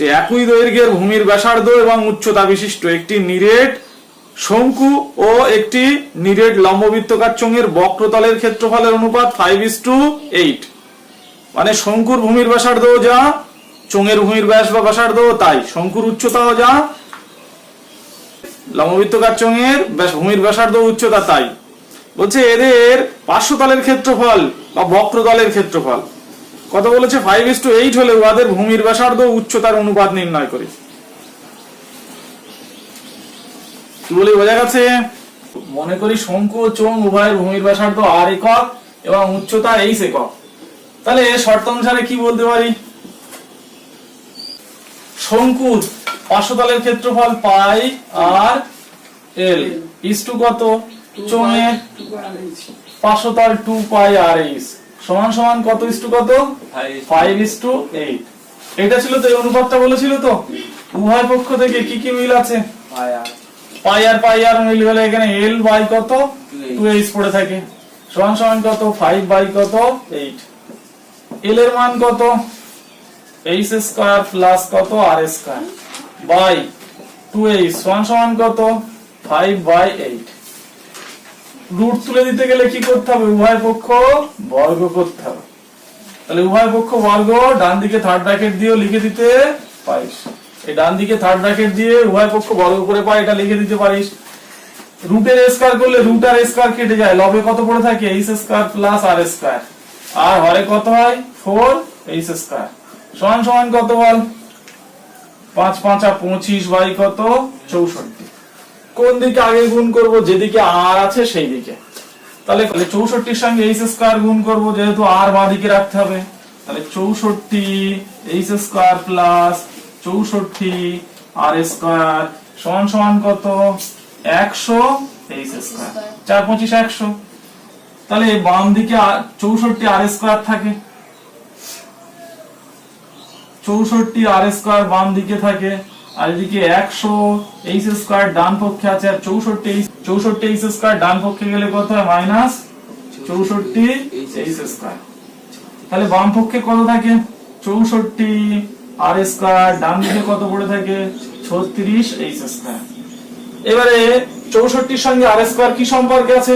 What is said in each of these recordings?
যে একই দৈর্ঘ্যের ভূমির ব্যাসার্ধ এবং উচ্চতা বিশিষ্ট একটি নিরেট শঙ্কু ও একটি নিরেট লম্ববৃত্তকার চোঙের বক্রতলের ক্ষেত্রফলের অনুপাত ফাইভ ইস টু এইট মানে শঙ্কুর ভূমির ব্যাসার্ধ যা, চোঙের ভূমির ব্যাস বা ব্যাসার্ধ তাই। শঙ্কুর উচ্চতাও যা, লম্ববৃত্তকার চোঙের ভূমির ব্যাসার্ধ উচ্চতা তাই। বলছে এদের পার্শ্বতলের ক্ষেত্রফল বা বক্রতলের ক্ষেত্রফল। কত বলেছে ফাইভ ইস টু এইট হলে উহাদের ভূমির ব্যাসার্ধ উচ্চতার অনুপাত নির্ণয় করি। কি বলি বোঝা গেছে? মনে করি শঙ্কু ও চোঙ উভয়ের ভূমির ব্যাসার্ধ আর একক এবং উচ্চতা এইচ একক। তাহলে শর্ত অনুসারে কি বলতে পারি? শঙ্কুর পার্শ্বতলের ক্ষেত্রফল পাই আর এল ইস টু কত? চোঙের পার্শ্বতল টু পাই আর এইচ সমান সমান কত ইস টু কত? ফাইভ ইস টু এইট এটা ছিল তো এই অনুপাতটা বলেছিল তো? উভয় পক্ষ থেকে কি কি মিল আছে? পাই আর পাই আর মিল হলে এখানে এল বাই কত? টু এইচ পড়ে থাকে। সমান সমান কত? ফাইভ বাই কত? এইট এল এর মান কত? এইচ স্কয়ার প্লাস কত? R square by two H সমান সমান কত? ফাইভ বাই এইট রুট তুলে দিতে গেলে কি করতে হবে? উভয় পক্ষ বর্গ করতে হবে। তাহলে উভয় পক্ষ বর্গ, ডান দিকে থার্ড ব্র্যাকেট দিয়েও লিখে দিতে পারিস। এই ডান দিকে থার্ড ব্র্যাকেট দিয়ে উভয় পক্ষ বর্গ করে পাই এটা লিখে দিতে পারিস। রুটের স্কয়ার করলে রুট আর স্কয়ার কেটে যায়। লবে কত পড়ে থাকে? H square plus r square আর হরে কত হয়? ফোর এইচ স্কয়ার সমান সমান কত বল? পাঁচ পাঁচা পঁচিশ বাই কত? চৌষট্টি। কোন দিকে আগে গুণ করব, যেদিকে আর আছে সেই দিকে তাহলে তাহলে চৌষট্টির সঙ্গে এইচ স্কয়ার গুণ করব, যেহেতু আর বাঁ দিকে রাখতে হবে। তাহলে চৌষট্টি এইচ স্কয়ার প্লাস চৌষট্টি আর স্কয়ার সমান সমান কত? একশো এইচ স্কয়ার চার পঁচিশ একশো। তাহলে বাম দিকে চৌষট্টি আর স্কয়ার থাকে। চৌষট্টি আর স্কয়ার বাম দিকে থাকে। আর এদিকে একশো এইচ স্কয়ার ডান পক্ষে আছে আর চৌষট্টি চৌষট্টি এইচ স্কয়ার ডান পক্ষে গেলে কত হয়? মাইনাস চৌষট্টি এইচ স্কয়ার। তাহলে বাম পক্ষে কত থাকে? চৌষট্টি আর স্কয়ার ডান দিকে কত পড়ে থাকে? ছত্রিশ এইচ স্কয়ার। এবারে চৌষট্টির সঙ্গে আর স্কয়ার কি সম্পর্কে আছে?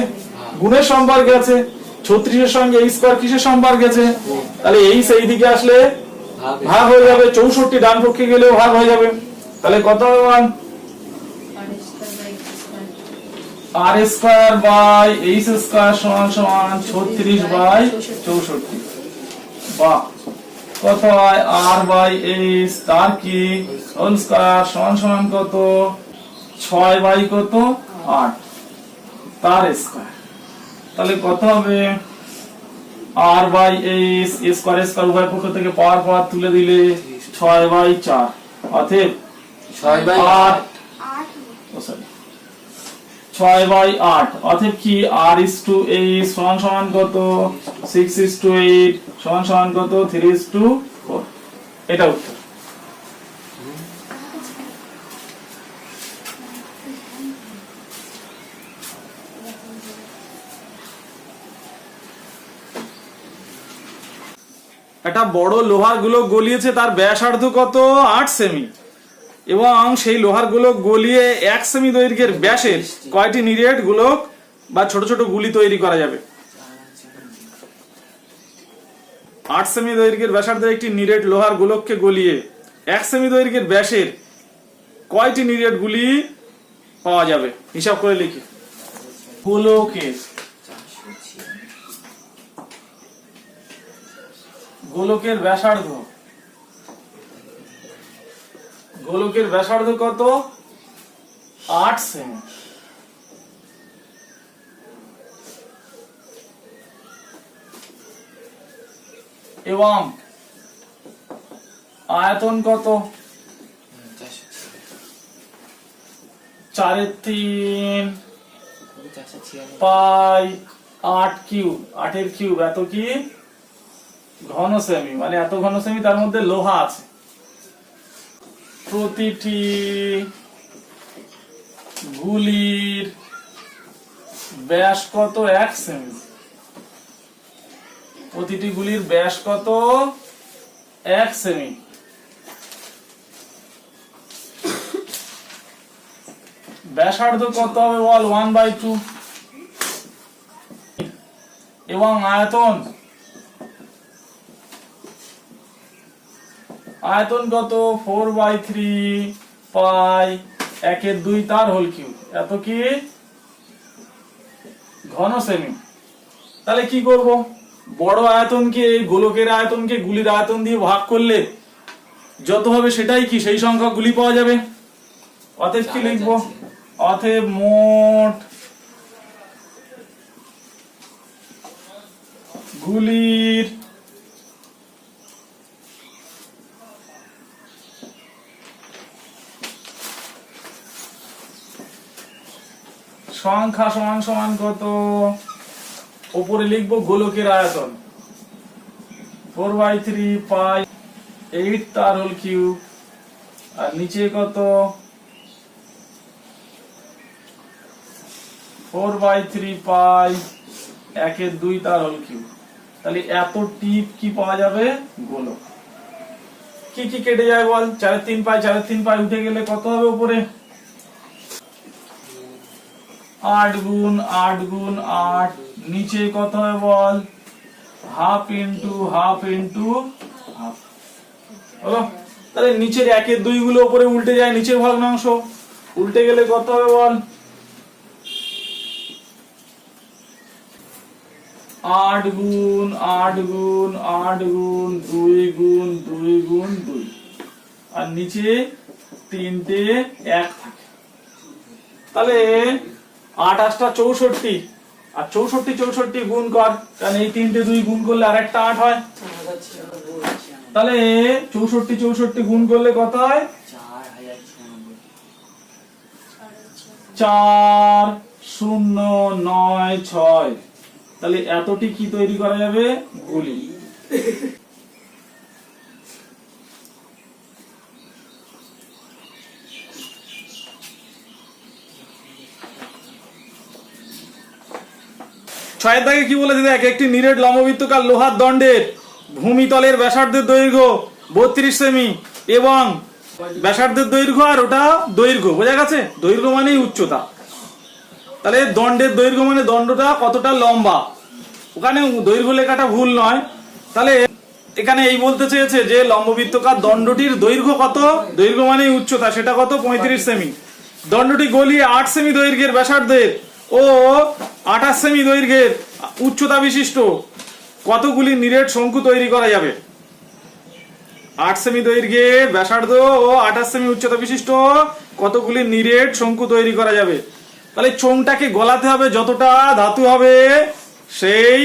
গুণের সম্পর্কে আছে। ছত্রিশের সঙ্গে এই স্কয়ার কিসের সম্পর্কে আছে? তাহলে এই সেই দিকে আসলে ভাগ হয়ে যাবে। চৌষট্টি ডান পক্ষে গেলেও ভাগ হয়ে যাবে। তাহলে কত হবে মান r square by h square সমান সমান ছত্রিশ বাই চৌষট্টি। বা, কত হয় আর বাই এইচ? তার কি? হোল স্কয়ার সমান সমান কত? ছয় বাই কত? আট। তার স্কয়ার। তাহলে কত হবে? R by h square square উভয় পক্ষ থেকে পাওয়ার পাওয়ার তুলে দিলে ছয় বাই চার। অতএব ছয় বাই আট। ও sorry, ছয় বাই আট। অতএব কি আর ইস টু এইট সমান সমান কত? সিক্স ইস টু এইট সমান সমান কত? Three is to four. এটা উত্তর। একটা বড় লোহারগুলো গলিয়েছে তার ব্যাসার্ধ কত? আট সেমি। এবং সেই লোহার গোলক গলিয়ে এক সেমি দৈর্ঘ্যের ব্যাসের কয়টি নিরেট গোলক বা ছোট ছোট গুলি তৈরি করা যাবে? আট সেমি দৈর্ঘ্যের ব্যাসার্ধ একটি নিরেট লোহার গোলককে গলিয়ে এক সেমি দৈর্ঘ্যের ব্যাসের কয়টি নিরেট গুলি পাওয়া যাবে? হিসাব করে লিখি। গোলকের গোলকের ব্যাসার্ধ। গোলকের ব্যাসার্ধ কত? আট সেমি। এবং আয়তন কত? চারের তিন পাই আট কিউব। আটের কিউব এত কি? ঘন সেমি। মানে এত ঘন সেমি তার মধ্যে লোহা আছে। প্রতিটি গুলির ব্যাস কত? এক সেমি। প্রতিটি গুলির ব্যাস কত? এক সেমি। ব্যাসার্ধ কত হবে বল? ওয়ান বাই টু এবং আয়তন? আয়তন কত ফোর বাই থ্রি পাই একের দুই তার হোল কিউ এত কি? ঘন সেমি তাহলে কি করব? বড় আয়তনকে এই গোলকের আয়তনকে গুলির আয়তন দিয়ে ভাগ করলে যত হবে সেটাই কি? সেই সংখ্যা গুলি পাওয়া যাবে। অতএব কি লিখব? অতএব মোট গুলির সংখ্যা সমান সমান কত? উপরে লিখব গোলকের আয়তন। Four by three pi eight তার হোল কিউব। আর নিচে কত? ফোর বাই থ্রি পাই একের দুই তার হোল কিউব। তাহলে এত টিপ কি পাওয়া যাবে? গোলক। কি কি কেটে যায় বল? চারের তিন পাই চারের তিন পাই উঠে গেলে কত হবে উপরে? আট গুণ আট গুণ, আট। নিচে কত হবে বল? Half into half into, half. হলো তাহলে নিচের একের দুই গুলো উপরে উল্টে যায়, নিচের ভগ্নাংশ উল্টে গেলে কত হবে বল? আট গুণ আট গুণ আট গুণ, দুই গুণ দুই গুণ, দুই। আর নিচে তিনটে এক থাকে। তাহলে আঠাশটা চৌষট্টি। আর চৌষট্টি চৌষট্টি গুণ কর কারণ এই তিনটে দুই গুণ করলে আর একটা আট হয়। তাহলে চৌষট্টি চৌষট্টি গুণ করলে কত হয়? চার শূন্য নয় ছয়। তাহলে এতটি কি তৈরি করা যাবে? গুলি। ছয়ের দাগে কি বলেছে দেখ? একটি নিরেট লম্ববৃত্তকার লোহার দণ্ডের ভূমিতলের ব্যাসার্ধের দৈর্ঘ্য বত্রিশ সেমি এবং ব্যাসার্ধের দৈর্ঘ্য আর ওটা দৈর্ঘ্য, বোঝা গেছে? দৈর্ঘ্য মানেই উচ্চতা। তাহলে দণ্ডের দৈর্ঘ্য মানে দণ্ডটা কতটা লম্বা? ওখানে দৈর্ঘ্য লেখাটা ভুল নয়। তাহলে এখানে এই বলতে চেয়েছে যে লম্ববৃত্তকার দণ্ডটির দৈর্ঘ্য কত? দৈর্ঘ্য মানেই উচ্চতা, সেটা কত? পঁয়ত্রিশ সেমি। দণ্ডটি গলিয়ে আট সেমি দৈর্ঘ্যের ব্যাসার্ধের ও আঠাশ সেমি দৈর্ঘ্যের উচ্চতা বিশিষ্ট। কতগুলি নিরেট শঙ্কু তৈরি করা যাবে? আট সেমি দৈর্ঘ্যের ব্যাসার্ধ ও আঠাশ সেমি উচ্চতা বিশিষ্ট কতগুলি নিরেট শঙ্কু তৈরি করা যাবে? তাহলে চোঙটাকে গলাতে হবে, যতটা ধাতু হবে, সেই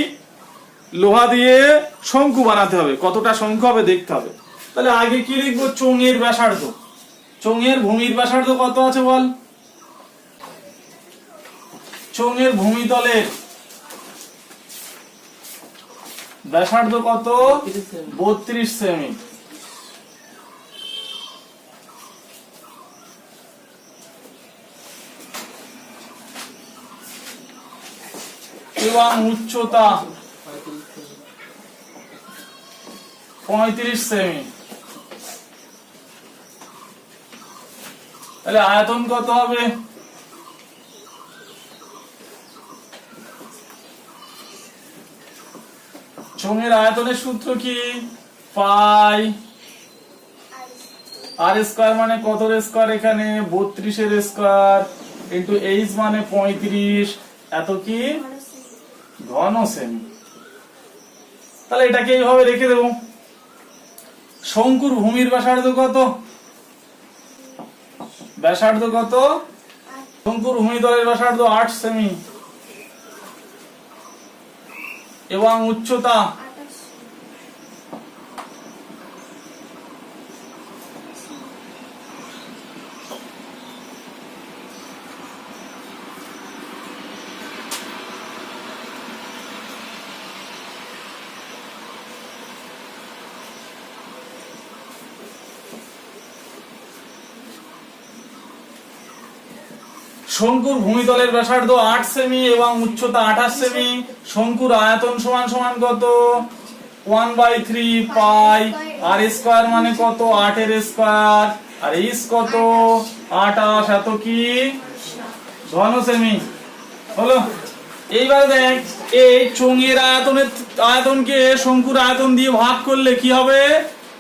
লোহা দিয়ে শঙ্কু বানাতে হবে, কতটা শঙ্কু হবে দেখতে হবে। তাহলে আগে কি লিখব? চোঙের ব্যাসার্ধ। চোঙের ভূমির ব্যাসার্ধ কত আছে বল? চোঙের ভূমিতলের ব্যাসার্ধ কত? বত্রিশ সেমি। এবং উচ্চতা পঁয়ত্রিশ সেমি। তাহলে আয়তন কত হবে? চোঙের আয়তনের সূত্র কি? পাই। আর স্কোয়ার মানে কত স্কোয়ার এখানে? বত্রিশের স্কোয়ার ইন্টু এইচ মানে পঁয়ত্রিশ। এত কি? ঘন সেমি তাহলে এটাকে এইভাবে রেখে দেব। শঙ্কুর ভূমির ব্যাসার্ধ কত? ব্যাসার্ধ কত? শঙ্কুর ভূমিতলের ব্যাসার্ধ আট সেমি। এবং উচ্চতা শঙ্কুর ভূমিতলের ব্যাসার্ধ আট সেমি এবং উচ্চতা আঠাশ সেমি। শঙ্কুর আয়তন সমান সমান কত? One by three pi r square মানে কত? আটের স্কোয়ার। আর ইস কত? আটাশ এত কি? ঘন সেমি। হলো? এইবার দেখ এই চোঙের আয়তনের আয়তনকে শঙ্কুর আয়তন দিয়ে ভাগ করলে কি হবে?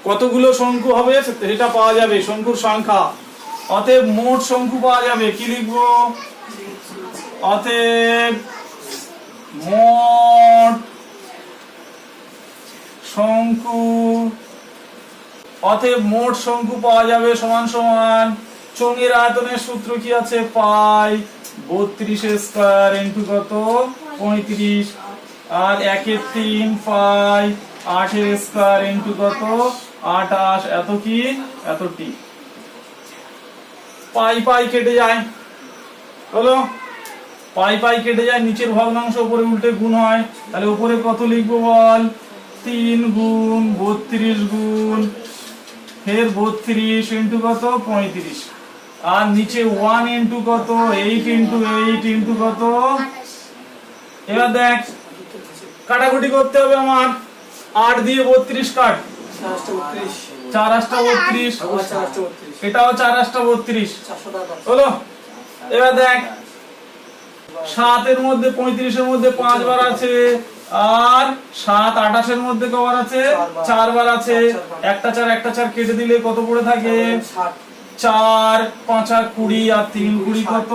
কতগুলো শঙ্কু হবে? সেটা পাওয়া যাবে, শঙ্কুর সংখ্যা। অতএব মোট শঙ্কু পাওয়া যাবে। কি লিখব? অতএব মোট শঙ্কু, অতএব মোট শঙ্কু পাওয়া যাবে সমান সমান চোঙের আয়তনের সূত্র কি আছে? পাই বত্রিশ স্কোয়ার ইন্টু কত? পঁয়ত্রিশ। আর একের তিন পাই আটের স্কোয়ার ইন্টু কত? আটাশ এত কি? এত টি। পাই পাই কেটে যায়। হলো? পাই পাই কেটে যায়, নিচের ভগ্নাংশ উপরে উল্টে গুণ হয়। তাহলে উপরে কত লিখব বল? তিন গুণ বত্রিশ গুণ। ফের বত্রিশ ইন্টু কত? পঁয়ত্রিশ। আর নিচে ওয়ান ইন্টু কত? এইট ইন্টু এইট ইন্টু কত? এবার দেখ, কাটাকুটি করতে হবে আমার। আট দিয়ে বত্রিশ কাট। চার আটটা বত্রিশ। এটাও চার আটটা বত্রিশ হলো এবার দেখ। সাতের মধ্যে পঁয়ত্রিশের মধ্যে পাঁচবার আছে আর সাত আঠাশের মধ্যে কবার আছে? চারবার। আছে। একটা চার একটা চার কেটে দিলে কত পড়ে থাকে? চার পাঁচা কুড়ি আর তিন কুড়ি কত?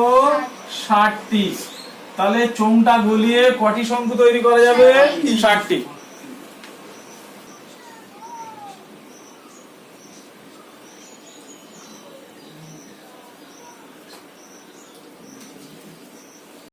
ষাটটি। তাহলে চোঙটা গলিয়ে কটি শঙ্কু তৈরি করা যাবে? ষাটটি।